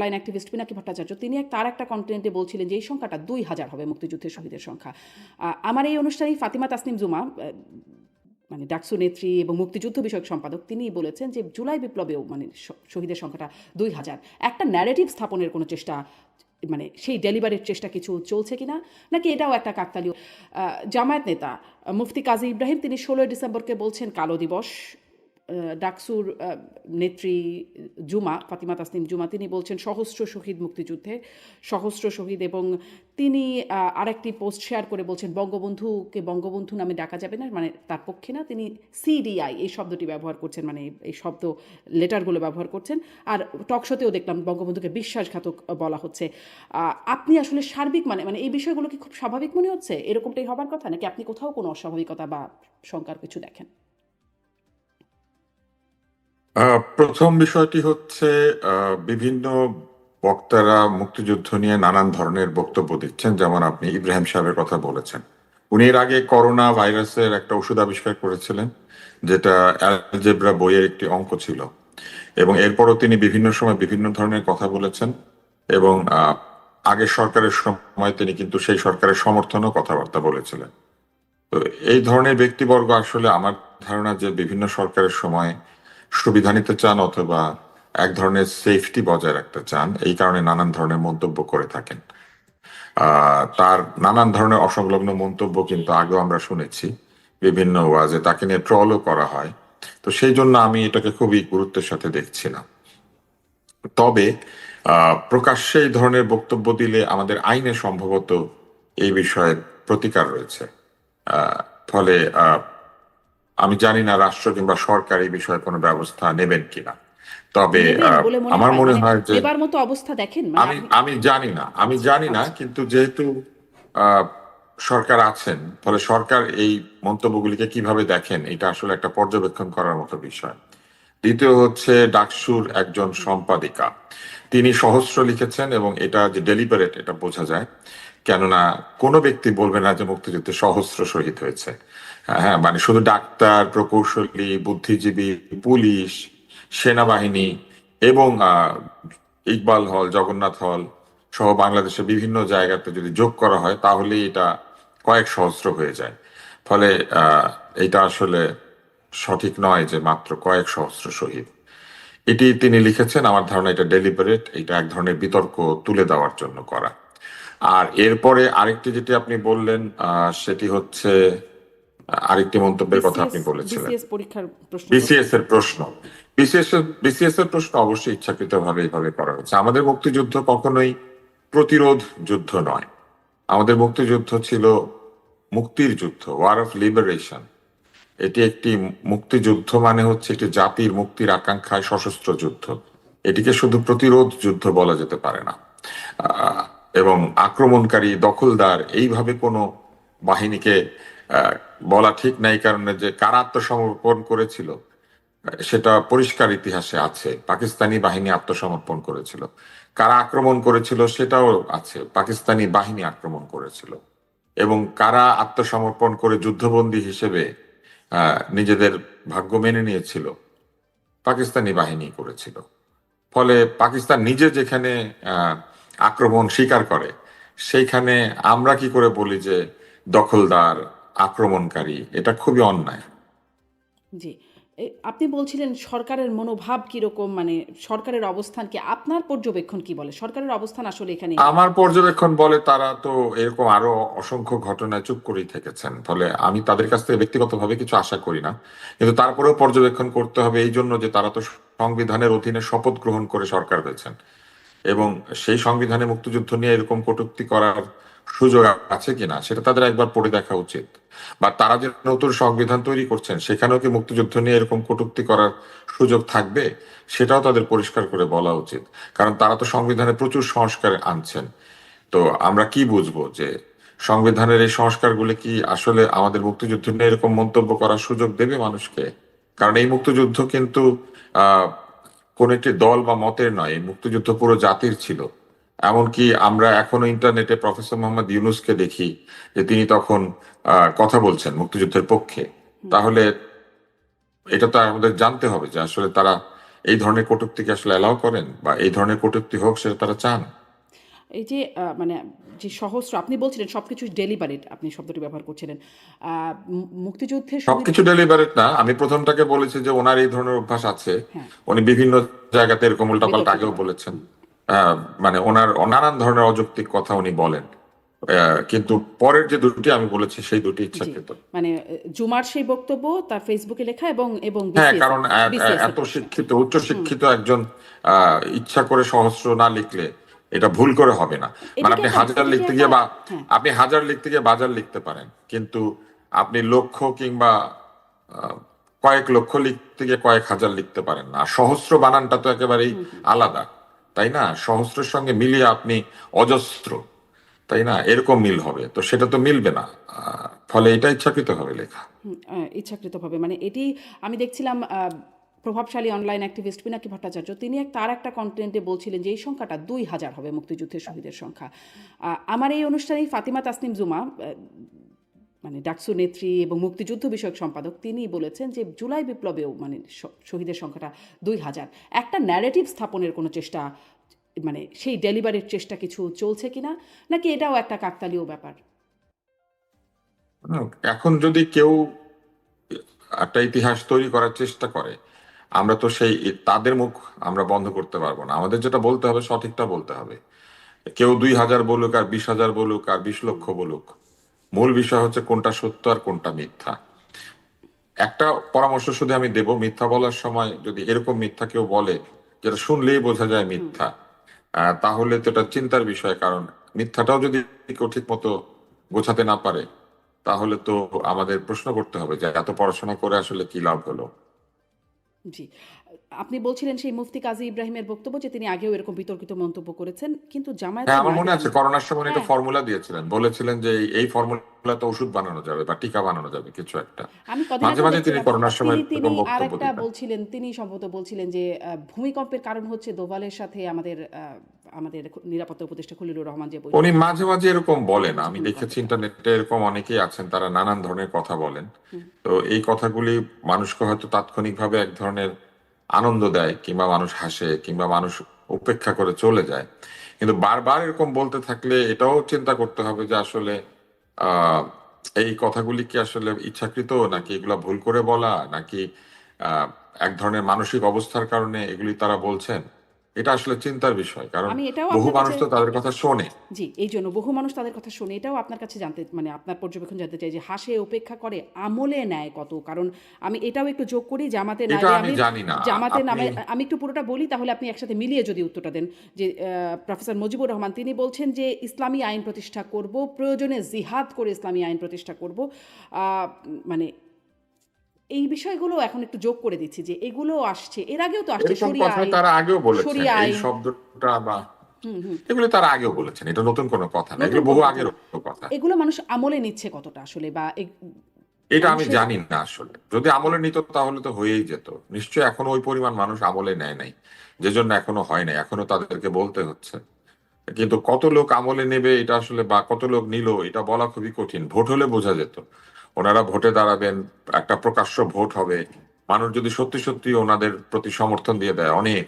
Line activist Pinaki Bhattacharya তিনি এক তার একটা কন্টেন্টে বলছিলেন যে এই সংখ্যাটা দুই হাজার হবে মুক্তিযুদ্ধের শহীদের সংখ্যা। আমার এই অনুষ্ঠানে ফাতিমা তাসনিম জুমা মানে ডাকসু নেত্রী এবং মুক্তিযুদ্ধ বিষয়ক সম্পাদক তিনি বলেছেন যে জুলাই বিপ্লবেও মানে শহীদের সংখ্যাটা দুই হাজার। একটা ন্যারেটিভ স্থাপনের কোনো চেষ্টা মানে সেই ডেলিভারির চেষ্টা কিছু চলছে কিনা, নাকি এটাও একটা কাকতালীয়? জামায়াত নেতা মুফতি কাজী ইব্রাহিম, তিনি ষোলোই ডিসেম্বরকে বলছেন কালো দিবস ডাকসুর নেত্রী জুমা, ফাতিমা তাসনিম জুমা, তিনি বলছেন, সহস্র শহীদ মুক্তিযুদ্ধে, সহস্র শহীদ এবং তিনি আরেকটি পোস্ট শেয়ার করে বলছেন, বঙ্গবন্ধুকে বঙ্গবন্ধু নামে ডাকা যাবে না মানে তার পক্ষে না, তিনি সিডিআই, এই শব্দটি ব্যবহার করছেন মানে এই শব্দ, লেটারগুলো ব্যবহার করছেন, আর টকশোতেও দেখলাম বঙ্গবন্ধুকে বিশ্বাসঘাতক বলা হচ্ছে। আপনি আসলে সার্বিক মানে মানে এই বিষয়গুলো কি খুব স্বাভাবিক মনে হচ্ছে? এরকমটাই হবার কথা? নাকি আপনি কোথাও কোনো অস্বাভাবিকতা বা শঙ্কার কিছু দেখেন? প্রথম বিষয়টি হচ্ছে বিভিন্ন বক্তারা মুক্তিযুদ্ধ নিয়ে নানান ধরনের বক্তব্য দিচ্ছেন, যেমন আপনি ইব্রাহিম সাহেবের কথা বলেছেন। উনি এর আগে করোনা ভাইরাসের একটা ওষুধ আবিষ্কার করেছিলেন, যেটা অ্যালজেব্রা বইয়ের একটি অঙ্ক ছিল। এবং এরপরও তিনি বিভিন্ন সময় বিভিন্ন ধরনের কথা বলেছেন এবং আগের সরকারের সময় তিনি কিন্তু সেই সরকারের সমর্থনও কথাবার্তা বলেছিলেন। তো এই ধরনের ব্যক্তিবর্গ আসলে আমার ধারণা যে বিভিন্ন সরকারের সময় সুবিধা নিতে চান অথবা এক ধরনের সেফটি বজায় রাখতে চান, এই কারণে নানান ধরনের মন্তব্য করে থাকেন। তার নানান ধরনের অসংলগ্ন মন্তব্য কিন্তু আগেও আমরা শুনেছি, বিভিন্ন ওয়াজে তাকে নিয়ে ট্রলও করা হয়। তো সেই জন্য আমি এটাকে খুবই গুরুত্বের সাথে দেখছি না তবে প্রকাশ্যে এই ধরনের বক্তব্য দিলে আমাদের আইনে সম্ভবত এই বিষয়ের প্রতিকার রয়েছে। ফলে আমি জানি না রাষ্ট্র কিংবা সরকার এই বিষয়ে কোনো ব্যবস্থা নেবেন কিনা। তবে আমার মনে মানে হয় যে এবার মতো অবস্থা দেখেন মানে আমি আমি জানি না আমি জানি না কিন্তু যেহেতু সরকার আছেন ফলে সরকার এই মন্তব্যগুলিকে কীভাবে দেখেন এটা আসলে একটা পর্যবেক্ষণ করার মতো বিষয়। দ্বিতীয় হচ্ছে ডাকসুর একজন সম্পাদিকা। তিনি সহস্র লিখেছেন এবং এটা যে ডেলিভারেট এটা বোঝা যায়। কেননা কোনো ব্যক্তি বলবে না যে মুক্তিযুদ্ধে সহস্র শহীদ হয়েছে। হ্যাঁ মানে শুধু ডাক্তার, প্রকৌশলী, বুদ্ধিজীবী, পুলিশ, সেনাবাহিনী এবং ইকবাল হল, জগন্নাথ হল সহ বাংলাদেশের বিভিন্ন জায়গাতে যদি যোগ করা হয় তাহলে এটা কয়েক সহস্র হয়ে যায়। ফলে এটা আসলে সঠিক নয় যে মাত্র কয়েক সহস্র শহীদ। এটি তিনি লিখেছেন, আমার ধারণা এটা ডেলিবারেট এটা এক ধরনের বিতর্ক তুলে দেওয়ার জন্য করা। আর এরপরে আরেকটি যেটি আপনি বললেন সেটি হচ্ছে আরেকটি মন্তব্যের কথা আপনি বলেছিলেন। বিসিএস এর প্রশ্ন। বিসিএস এর বিসিএস এর প্রশ্ন অবশ্যই ইচ্ছাকৃত ভাবে এইভাবে করা হচ্ছে। আমাদের মুক্তিযুদ্ধ কখনোই প্রতিরোধ যুদ্ধ নয়। আমাদের মুক্তিযুদ্ধ ছিল মুক্তির যুদ্ধ ওয়ার অফ লিবারেশন এটি একটি মুক্তিযুদ্ধ মানে হচ্ছে একটি জাতির মুক্তির আকাঙ্ক্ষায় সশস্ত্র যুদ্ধ। এটিকে শুধু প্রতিরোধ যুদ্ধ বলা যেতে পারে না। এবং আক্রমণকারী দখলদার এইভাবে কোনো বাহিনীকে আহ, বলা ঠিক নাই কারণে যে কারা আত্মসমর্পণ করেছিল, সেটা পরিষ্কার ইতিহাসে আছে। পাকিস্তানি বাহিনী আত্মসমর্পণ করেছিল। কারা আক্রমণ করেছিল সেটাও আছে। পাকিস্তানি বাহিনী আক্রমণ করেছিল। এবং কারা আত্মসমর্পণ করে যুদ্ধবন্দী হিসেবে নিজেদের ভাগ্য মেনে নিয়েছিল, পাকিস্তানি বাহিনী করেছিল। ফলে পাকিস্তান নিজে যেখানে আক্রমণ স্বীকার করে, সেইখানে আমরা কি করে বলি যে দখলদার আক্রমণকারী এটা খুবই অন্যায়। জি। আপনি বলছিলেন সরকারের মনোভাব কীরকম মানে সরকারের অবস্থান কি? আপনার পর্যবেক্ষণ কি বলে? সরকারের অবস্থান আসলে এখানে আমার পর্যবেক্ষণ বলে তারা তো এরকম আরও অসংখ্য ঘটনায় চুপ করেই থেকেছেন। ফলে আমি তাদের কাছ থেকে ব্যক্তিগতভাবে কিছু আশা করি না। কিন্তু তারপরেও পর্যবেক্ষণ করতে হবে এই জন্য যে তারা তো সংবিধানের অধীনে শপথ গ্রহণ করে সরকার হয়েছেন। এবং সেই সংবিধানে মুক্তিযুদ্ধ নিয়ে এরকম কটূক্তি করার সুযোগ আছে কিনা, সেটা তাদের একবার পড়ে দেখা উচিত। বা তারা যে নতুন সংবিধান তৈরি করছেন, সেখানেও কি মুক্তিযুদ্ধ নিয়ে এরকম কটুক্তি করার সুযোগ থাকবে, সেটাও তাদের পরিষ্কার করে বলা উচিত। কারণ তারা তো সংবিধানে প্রচুর সংস্কার আনছেন। তো আমরা কি বুঝব যে সংবিধানের এই সংস্কারগুলি কি আসলে আমাদের মুক্তিযুদ্ধ নিয়ে এরকম মন্তব্য করার সুযোগ দেবে মানুষকে? কারণ এই মুক্তিযুদ্ধ কিন্তু, আহ, কোন একটি দল বা মতের নয়, এই মুক্তিযুদ্ধ পুরো জাতির ছিল। এমনকি আমরা এখনও ইন্টারনেটে প্রফেসর মোহাম্মদ ইউনুসকে দেখি যে তিনি তখন কথা বলছেন মুক্তিযুদ্ধের পক্ষে। তাহলে এটা তো আমাদের জানতে হবে যে আসলে তারা এই ধরনের কটূক্তিকে আসলে অ্যালাউ করেন বা এই ধরনের কটূক্তি হোক সেটা তারা চান? এই যে মানে যে সহস্র আপনি বলছিলেন সবকিছু ডেলিভারেট আপনি শব্দটি ব্যবহার করছিলেন। মুক্তিযুদ্ধের সবকিছু ডেলিভারেট না আমি প্রথমটাকে বলেছি যে ওনার এই ধরনের অভ্যাস আছে। হ্যাঁ। উনি বিভিন্ন জায়গাতে এরকম উল্টাপাল্টা আগেও বলেছেন। মানে ওনার নানান ধরনের অযৌক্তিক কথা উনি বলেন। আহ, কিন্তু পরের যে দুটি আমি বলেছি সেই দুটি ইচ্ছাকৃত। মানে জুমার সেই বক্তব্য তার ফেসবুকে লেখা এবং এবং হ্যাঁ কারণ এত শিক্ষিত উচ্চ শিক্ষিত একজন ইচ্ছা করে সহস্র না লিখলে এটা ভুল করে হবে না। মানে আপনি হাজার লিখতে গিয়ে বা হ্যাঁ। আপনি হাজার লিখতে গিয়ে বাজার লিখতে পারেন কিন্তু আপনি লক্ষ কিংবা কয়েক লক্ষ লিখতে গিয়ে কয়েক হাজার লিখতে পারেন না। সহস্র বানানটা তো একেবারেই আলাদা। তাই না? সহস্রের সঙ্গে মিলিয়ে আপনি অজস্র। তাই না? এরকম মিল হবে। তো সেটা তো মিলবে না। ফলে এটা ইচ্ছাকৃত হবে লেখা। হুম, আহ, ইচ্ছাকৃতভাবে মানে এটি আমি দেখছিলাম প্রভাবশালী অনলাইন অ্যাক্টিভিস্ট পিনাকি ভট্টাচার্য। তিনি এক তার একটা কন্টেন্টে বলছিলেন যে এই সংখ্যাটা দুই হাজার হবে মুক্তিযুদ্ধের শহীদের সংখ্যা। আমার এই অনুষ্ঠানেই ফাতিমা তাসনিম জুমা মানে ডাকসু নেত্রী এবং মুক্তিযুদ্ধ বিষয়ক সম্পাদক তিনি বলেছেন যে জুলাই বিপ্লবেও মানে শহীদের সংখ্যাটা দুই হাজার। একটা ন্যারেটিভ স্থাপনের কোনো চেষ্টা মানে সেই ডেলিভারির চেষ্টা কিছু চলছে কিনা, নাকি এটাও একটা কাকতালীয় ব্যাপার? এখন যদি কেউ একটা ইতিহাস তৈরি করার চেষ্টা করে, আমরা তো সেই তাদের মুখ আমরা বন্ধ করতে পারব না। আমাদের যেটা বলতে হবে, সঠিকটা বলতে হবে। কেউ দুই হাজার বলুক আর বিশ হাজার বলুক আর বিশ লক্ষ বলুক মূল বিষয় হচ্ছে কোনটা সত্য আর কোনটা মিথ্যা। একটা পরামর্শ শুধু আমি দেব, মিথ্যা বলার সময় যদি এরকম মিথ্যা কেউ বলে, যেটা শুনলেই বোঝা যায় মিথ্যা তাহলে তো এটা চিন্তার বিষয়, কারণ মিথ্যাটাও যদি কেউ ঠিক মতো গোছাতে না পারে, তাহলে তো আমাদের প্রশ্ন করতে হবে যে এত পড়াশোনা করে আসলে কি লাভ হলো? জি আপনি বলছিলেন সেই মুফতি কাজী ইব্রাহিমের বক্তব্য যে তিনি আগেও এরকম বিতর্কিত মন্তব্য করেছেন কিন্তু জামায়াত হ্যাঁ আমার মনে আছে করোনার সময় একটা হ্যাঁ। ফর্মুলা দিয়েছিলেন। বলেছিলেন যে এই- ফর্মুলা তো ওষুধ বানানো যাবে বা টিকা বানানো যাবে কিছু একটা। আমি মাঝে মাঝে তিনি করোনার সময় তিনি- আরেকটা বলছিলেন তিনি সম্ভবত বলছিলেন যে ভূমিকম্পের কারণ হচ্ছে দোভালের সাথে আমাদের আমাদের নিরাপত্তা উপদেষ্টা খলিলুর রহমান যে উনি মাঝে মাঝে এরকম বলেন আমি দেখেছি ইন্টারনেটে এরকম অনেকেই আছেন তারা নানান ধরনের কথা বলেন। তো এই কথাগুলি মানুষকে হয়তো তাৎক্ষণিকভাবে এক ধরনের আনন্দ দেয় কিংবা মানুষ হাসে কিংবা মানুষ উপেক্ষা করে চলে যায়। কিন্তু বারবার এরকম বলতে থাকলে এটাও চিন্তা করতে হবে যে আসলে এই কথাগুলি কি আসলে ইচ্ছাকৃত নাকি এগুলা ভুল করে বলা? নাকি এক ধরনের মানসিক অবস্থার কারণে এগুলি তারা বলছেন? এটা আসলে চিন্তার বিষয় কারণ আমি এটাও বহু মানুষ তো তাদের কথা শোনে জি এই জন্য বহু মানুষ তাদের কথা শুনে এটাও আপনার কাছে জানতে মানে আপনার পর্যবেক্ষণ জানতে চাই যে হাসে উপেক্ষা করে আমলে নেয় কত কারণ আমি এটাও একটু যোগ করি জামাতে আমি জানি না। জামাতের নামে আমি একটু পুরোটা বলি তাহলে আপনি একসাথে মিলিয়ে যদি উত্তরটা দেন যে প্রফেসর মুজিবুর রহমান তিনি বলছেন যে ইসলামী আইন প্রতিষ্ঠা করব প্রয়োজনে জিহাদ করে ইসলামী আইন প্রতিষ্ঠা করব আহ, মানে এই বিষয়গুলো এখন একটু যোগ করে দিচ্ছি যে এগুলো আসছে এর আগেও তো আসছে এরকম শরিয়া আইন তারা আগেও শরিয়া এই শব্দটা বা। এগুলো তারা আগেও বলেছেন এটা নতুন কোনো কথা না এগুলো বহু আগের কথা। এগুলো মানুষ আমলে নিচ্ছে কতটা আসলে বা এটা আমি জানি না আসলে। যদি আমলে নিত তাহলে তো হয়েই যেত। নিশ্চয়ই এখনও ওই পরিমাণ মানুষ আমলে নেয় নাই যে জন্য এখনও হয় নাই এখনও তাদেরকে বলতে হচ্ছে। কিন্তু কত লোক আমলে নেবে এটা আসলে বা কত লোক নিল এটা বলা খুবই কঠিন ভোট হলে বোঝা যেত। ওনারা ভোটে দাঁড়াবেন একটা প্রকাশ্য ভোট হবে। মানুষ যদি সত্যি সত্যি ওনাদের প্রতি সমর্থন দিয়ে দেয় অনেক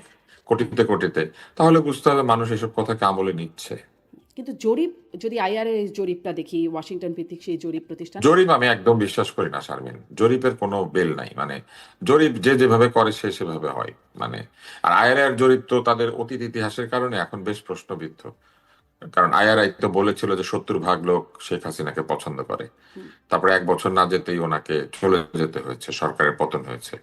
কোটিতে কোটিতে তাহলে বুঝতে হবে মানুষ এসব কথাকে আমলে নিচ্ছে। কিন্তু জরিপ যদি আইআর এর জরিপটা দেখি ওয়াশিংটন ভিত্তিক সেই জরিপ প্রতিষ্ঠান? জরিপ আমি একদম বিশ্বাস করি না শারমিন। জরিপের কোনো বেল নাই। মানে জরিপ যে যেভাবে করে সে সেভাবে হয়। মানে আর আইআরআই জরিপ তো তাদের অতীত ইতিহাসের কারণে এখন বেশ প্রশ্নবিদ্ধ। কারণ আইআরআই তো বলেছিল যে সত্তর ভাগ লোক শেখ হাসিনাকে পছন্দ করে। তারপরে এক বছর না যেতেই ওনাকে চলে যেতে হয়েছে, সরকারের পতন হয়েছে।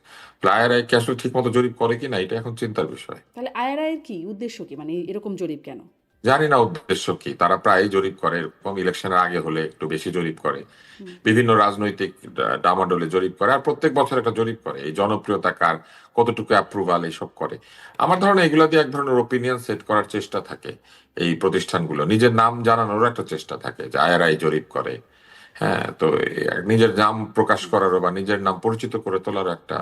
আইআরআই কি আসলে ঠিক মতো জরিপ করে কিনা? এটা এখন চিন্তার বিষয়। তাহলে আইআরআই এর কি উদ্দেশ্য কি? মানে এরকম জরিপ কেন? জানি না উদ্দেশ্য কি তারা প্রায় জরিপ করে এরকম ইলেকশনের আগে হলে একটু বেশি জরিপ করে। বিভিন্ন রাজনৈতিক ডামাডোলে জরিপ করে আর প্রত্যেক বছর একটা জরিপ করে এই জনপ্রিয়তা কার কতটুকু অ্যাপ্রুভাল এইসব করে। আমার ধারণা এগুলা দিয়ে এক ধরনের ওপিনিয়ন সেট করার চেষ্টা থাকে এই প্রতিষ্ঠানগুলো। নিজের নাম জানানোরও একটা চেষ্টা থাকে যে আইআরআই জরিপ করে। হ্যাঁ তো নিজের নাম প্রকাশ করারও বা নিজের নাম পরিচিত করে তোলারও একটা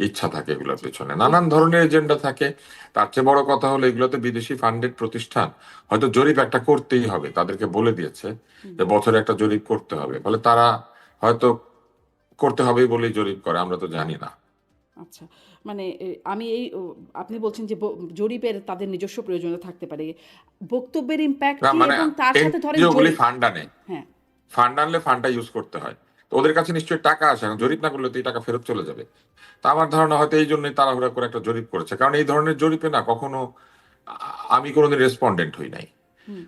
ইচ্ছা থাকে এগুলোর পেছনে। নানান ধরনের এজেন্ডা থাকে। তার চেয়ে বড় কথা হলো এগুলোতে বিদেশি ফান্ডেড প্রতিষ্ঠান হয়তো জরিপ একটা করতেই হবে তাদেরকে বলে দিয়েছে যে বছরে একটা জরিপ করতে হবে। ফলে তারা হয়তো করতে হবে বলেই জরিপ করে আমরা তো জানি না। আচ্ছা মানে আমি এই আপনি বলছেন যে জরিপের তাদের নিজস্ব প্রয়োজনীয়তা থাকতে পারে। বক্তব্যের ইম্প্যাক্ট কি মানে এবং তার সাথে ধরেন ফান্ড আনে। হ্যাঁ। ফান্ড আনলে ফান্ডটা ইউজ করতে হয়। তো ওদের কাছে নিশ্চয়ই টাকা আসে না জরিপ না করলে তো এই টাকা ফেরত চলে যাবে। তা আমার ধারণা হয়তো এই জন্যই তাড়াহুড়া করে একটা জরিপ করেছে কারণ এই ধরনের জরিপে না কখনো আমি কোনোদিন রেসপন্ডেন্ট হই নাই।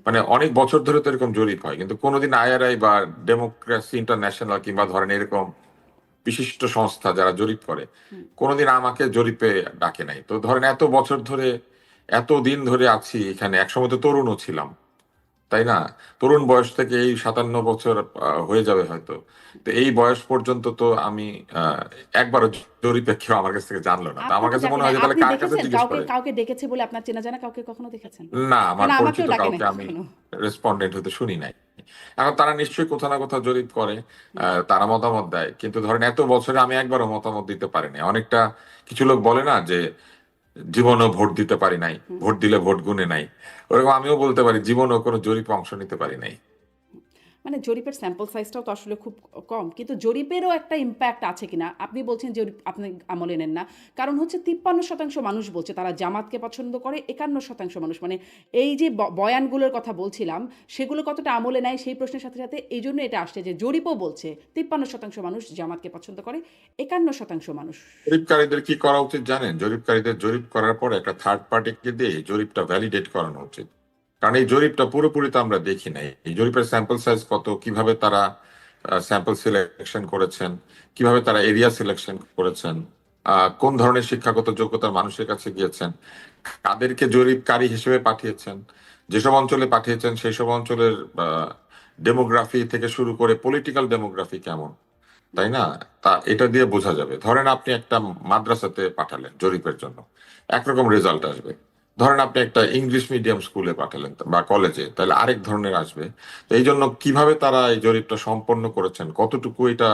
মানে অনেক বছর ধরে তো এরকম জরিপ হয় কিন্তু কোনোদিন আইআরআই বা ডেমোক্রেসি ইন্টারন্যাশনাল কিংবা ধরেন এরকম বিশিষ্ট সংস্থা যারা জরিপ করে কোনোদিন আমাকে জরিপে ডাকে নাই। তো ধরেন এত বছর ধরে এত দিন ধরে আছি এখানে একসময় তো তরুণও ছিলাম। তাই না? তরুণ বয়স থেকে এই সাতান্ন বছর হয়ে যাবে হয়তো। তো এই বয়স পর্যন্ত তো আমি আহ, একবারও জরিপে কেউ আমার কাছ থেকে জানলো না। আমার কাছে মনে হয় যে তাহলে কার কাছে জিজ্ঞেস করে? কাউকে ডেকেছে বলে আপনার চেনা জানা কাউকে কখনো দেখেছেন? না আমার পরিচিত কাউকে আমি রেসপন্ডেন্ট হতে শুনি নাই। এখন তারা নিশ্চয়ই কোথাও না কোথাও জরিপ করে আহ, তারা মতামত দেয়। কিন্তু ধরেন এত বছরে আমি একবারও মতামত দিতে পারিনি। অনেকটা কিছু লোক বলে না যে জীবনও ভোট দিতে পারি নাই, ভোট দিলে ভোট গুনে নাই। ওরকম আমিও বলতে পারি, জীবনও কোনো জরিপে অংশ নিতে পারি নাই। মানে জরিপের স্যাম্পল সাইজটাও তো আসলে খুব কম, কিন্তু জরিপেরও একটা ইম্প্যাক্ট আছে কিনা? আপনি বলছেন জরিপ আপনি আমলে নেন না। কারণ হচ্ছে তিপ্পান্ন শতাংশ মানুষ বলছে তারা জামাতকে পছন্দ করে, একান্ন শতাংশ মানুষ। মানে এই যে বয়ানগুলোর কথা বলছিলাম, সেগুলো কতটা আমলে নেয় সেই প্রশ্নের সাথে সাথে এই জন্য এটা আসছে যে জরিপও বলছে তিপ্পান্ন শতাংশ মানুষ জামাতকে পছন্দ করে, একান্ন শতাংশ মানুষ। জরিপকারীদের কি করা উচিত জানেন? জরিপকারীদের জরিপ করার পর একটা থার্ড পার্টিকে দিয়ে জরিপটা ভ্যালিডেট করানো উচিত। কারণ এই জরিপটা পুরোপুরি তো আমরা দেখি নাই। এই জরিপের স্যাম্পল সাইজ কত? কীভাবে তারা স্যাম্পল সিলেকশন করেছেন? কীভাবে তারা এরিয়া সিলেকশন করেছেন? কোন ধরনের শিক্ষাগত যোগ্যতার মানুষের কাছে গিয়েছেন? কাদেরকে জরিপকারী হিসেবে পাঠিয়েছেন? যেসব অঞ্চলে পাঠিয়েছেন সেই সব অঞ্চলের ডেমোগ্রাফি থেকে শুরু করে পলিটিক্যাল ডেমোগ্রাফি কেমন? তাই না? তা এটা দিয়ে বোঝা যাবে। ধরেন আপনি একটা মাদ্রাসাতে পাঠালেন জরিপের জন্য। একরকম রেজাল্ট আসবে। ধরেন আপনি একটা ইংলিশ মিডিয়াম স্কুলে পাঠালেন বা কলেজে তাহলে আরেক ধরনের আসবে। তো এই জন্য কীভাবে তারা এই জরিপটা সম্পন্ন করেছেন? কতটুকু এটা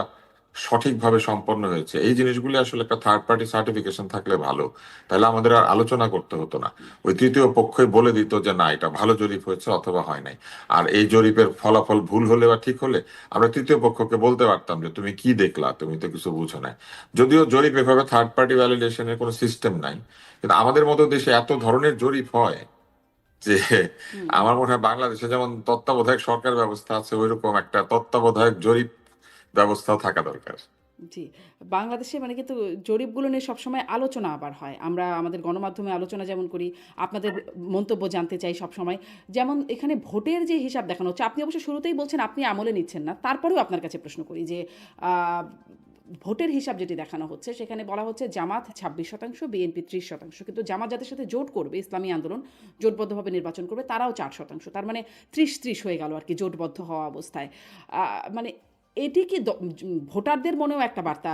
সঠিকভাবে সম্পন্ন হয়েছে? এই জিনিসগুলি আসলে একটা থার্ড পার্টি সার্টিফিকেশন থাকলে ভালো। তাহলে আমাদের আর আলোচনা করতে হতো না। ওই তৃতীয় পক্ষই বলে দিত যে, না, এটা ভালো জরিপ হয়েছে অথবা হয় নাই। আর এই জরিপের ফলাফল ভুল হলে বা ঠিক হলে আমরা তৃতীয় পক্ষকে বলতে পারতাম যে, তুমি কি দেখলা? তুমি তো কিছু বুঝো না যদিও জরিপ এভাবে থার্ড পার্টি ভ্যালিডেশনের কোনো সিস্টেম নাই। কিন্তু আমাদের মতো দেশে এত ধরনের জরিপ হয় যে আমার মনে হয় বাংলাদেশে যেমন তত্ত্বাবধায়ক সরকার ব্যবস্থা আছে ওইরকম একটা তত্ত্বাবধায়ক জরিপ ব্যবস্থাও থাকা দরকার। জি বাংলাদেশে মানে কিন্তু জরিপগুলো নিয়ে সবসময় আলোচনা আবার হয়। আমরা আমাদের গণমাধ্যমে আলোচনা যেমন করি আপনাদের মন্তব্য জানতে চাই সবসময়। যেমন এখানে ভোটের যে হিসাব দেখানো হচ্ছে আপনি অবশ্য শুরুতেই বলছেন আপনি আমলে নিচ্ছেন না তারপরেও আপনার কাছে প্রশ্ন করি যে ভোটের হিসাব যেটি দেখানো হচ্ছে, সেখানে বলা হচ্ছে জামাত ছাব্বিশ শতাংশ, বিএনপি ত্রিশ শতাংশ। কিন্তু জামাত যাদের সাথে জোট করবে, ইসলামী আন্দোলন জোটবদ্ধভাবে নির্বাচন করবে, তারাও চার শতাংশ। তার মানে ত্রিশ ত্রিশ হয়ে গেল আর কি জোটবদ্ধ হওয়া অবস্থায়। মানে এটি কি ভোটারদের মনেও একটা বার্তা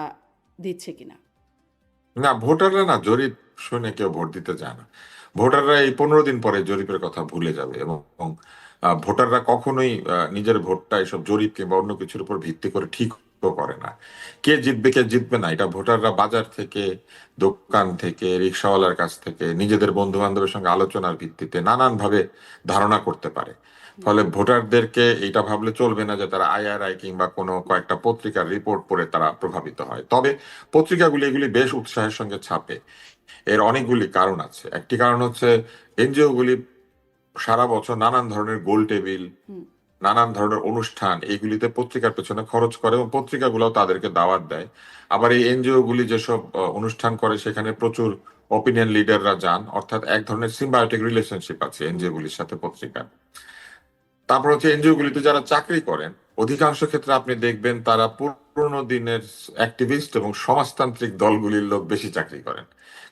দিচ্ছে কিনা? না, ভোটাররা না জরিপ শুনে কেউ ভোট দিতে যায় না। ভোটাররা এই পনেরো দিন পরে জরিপের কথা ভুলে যাবে এবং ভোটাররা কখনোই নিজের ভোটটা এসব জরিপ কিংবা অন্য কিছুর উপর ভিত্তি করে ঠিক করে না। কে জিতবে কে জিতবে না, এটা ভোটাররা বাজার থেকে, দোকান থেকে, রিক্সাওয়ালার কাছ থেকে, নিজেদের বন্ধু বান্ধবের সঙ্গে আলোচনার ভিত্তিতে নানান ভাবে ধারণা করতে পারে। ফলে ভোটারদেরকে এটা ভাবলে চলবে না যে তারা আইআরআই কিংবা কোনো কয়েকটা পত্রিকার রিপোর্ট পড়ে তারা প্রভাবিত হয়। তবে পত্রিকাগুলি এগুলি বেশ উৎসাহের সঙ্গে ছাপে। এর অনেকগুলি কারণ আছে। একটি কারণ হচ্ছে এনজিও গুলি সারা বছর নানান ধরনের গোল টেবিল। নানান ধরনের অনুষ্ঠান, এইগুলিতে পত্রিকার পেছনে খরচ করে এবং পত্রিকাগুলো তাদেরকে দাওয়াত দেয়। আবার এই এনজিও গুলি যেসব অনুষ্ঠান করে, সেখানে প্রচুর অপিনিয়ন লিডাররা যান, অর্থাৎ এক ধরনের সিম্বায়োটিক রিলেশনশিপ আছে এনজিও গুলির সাথে পত্রিকার। তারপর হচ্ছে এনজিও গুলিতে যারা চাকরি করেন, অধিকাংশ ক্ষেত্রে আপনি দেখবেন তারা পুরনো দিনের অ্যাক্টিভিস্ট এবং সমাজতান্ত্রিক দলগুলির লোক বেশি চাকরি করেন।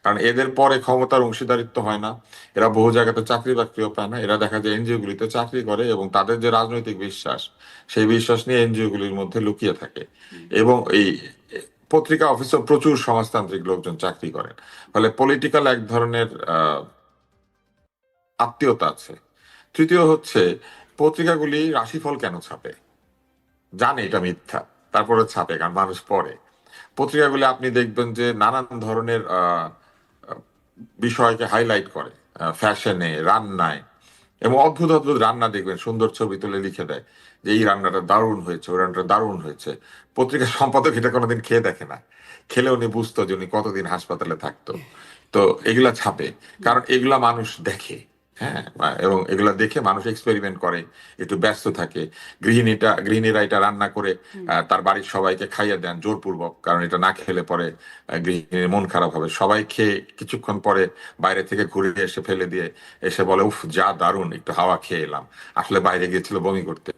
কারণ এদের পরে ক্ষমতার অংশীদারিত্ব হয় না। এরা বহু জায়গাতে চাকরি বাকরিও পায় না। এরা দেখা যায় এনজিও গুলিতে চাকরি করে এবং তাদের যে রাজনৈতিক বিশ্বাস সেই বিশ্বাস নিয়ে এনজিও গুলির মধ্যে লুকিয়ে থাকে। এবং এই পত্রিকা অফিসে প্রচুর সমাজতান্ত্রিক লোকজন চাকরি করেন। ফলে পলিটিক্যাল এক ধরনের আহ, আত্মীয়তা আছে। তৃতীয় হচ্ছে পত্রিকাগুলি রাশিফল কেন ছাপে? জানে এটা মিথ্যা তারপরে ছাপে কারণ মানুষ পড়ে। পত্রিকাগুলি আপনি দেখবেন যে নানান ধরনের আহ, বিষয়কে হাইলাইট করে ফ্যাশনে রান্নায় এবং অদ্ভুত অদ্ভুত রান্না দেখবেন, সুন্দর ছবি তুলে লিখে দেয় যে এই রান্নাটা দারুণ হয়েছে, ওই রান্নাটা দারুণ হয়েছে। পত্রিকার সম্পাদক এটা কোনোদিন খেয়ে দেখে না। খেলে উনি বুঝতো যে উনি কতদিন হাসপাতালে থাকতো। তো এগুলা ছাপে, কারণ এগুলা মানুষ দেখে। হ্যাঁ এবং এগুলো দেখে মানুষ এক্সপেরিমেন্ট করে একটু ব্যস্ত থাকে। গৃহিণীটা গৃহিণীরা এটা রান্না করে আহ, তার বাড়ির সবাইকে খাইয়ে দেন জোরপূর্বক কারণ এটা না খেলে পরে গৃহিণীর মন খারাপ হবে। সবাই খেয়ে কিছুক্ষণ পরে বাইরে থেকে ঘুরে এসে ফেলে দিয়ে এসে বলে উফ যা দারুণ একটু হাওয়া খেয়ে এলাম। আসলে বাইরে গিয়েছিল বমি করতে।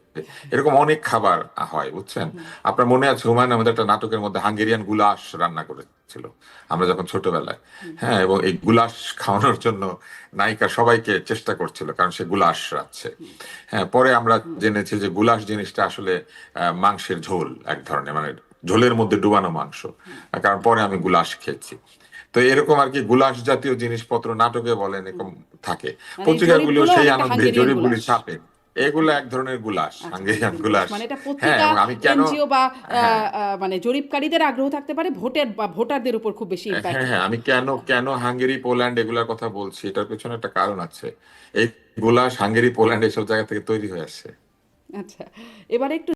এরকম অনেক খাবার হয় বুঝছেন? আপনার মনে আছে হুমায়ুন আমাদের একটা নাটকের মধ্যে হাঙ্গেরিয়ান গুলাস রান্না করেছিল আমরা যখন ছোটবেলায়। হ্যাঁ এবং এই গুলাস খাওয়ানোর জন্য নায়িকা সবাইকে চেষ্টা করছিল কারণ সে গুলাস রাখছে হ্যাঁ পরে আমরা জেনেছি যে গুলাস জিনিসটা আসলে মাংসের ঝোল এক ধরনের মানে ঝোলের মধ্যে ডুবানো মাংস। কারণ পরে আমি গুলাস খেয়েছি। তো এরকম আর কি গুলাস জাতীয় জিনিসপত্র নাটকে বলেন এরকম থাকে। মানে পত্রিকাগুলো সেই আনন্দে জরিপগুলি ছাপে। এগুলো এক ধরনের গুলাস আচ্ছা, হাঙ্গেরিয়ান গুলাস মানে এটা হ্যাঁ পত্রিকা এনজিও বা হ্যাঁ। মানে জরিপকারীদের আগ্রহ থাকতে পারে ভোটের বা ভোটারদের উপর খুব বেশি ইম্প্যাক্ট হ্যাঁ হ্যাঁ আমি কেন কেন হাঙ্গেরি পোল্যান্ড এগুলার কথা বলছি? এটার পেছনে একটা কারণ আছে। এই গুলাস হাঙ্গেরি পোল্যান্ড এসব জায়গা থেকে তৈরি হয়ে আসছে। আচ্ছা এবারে একটু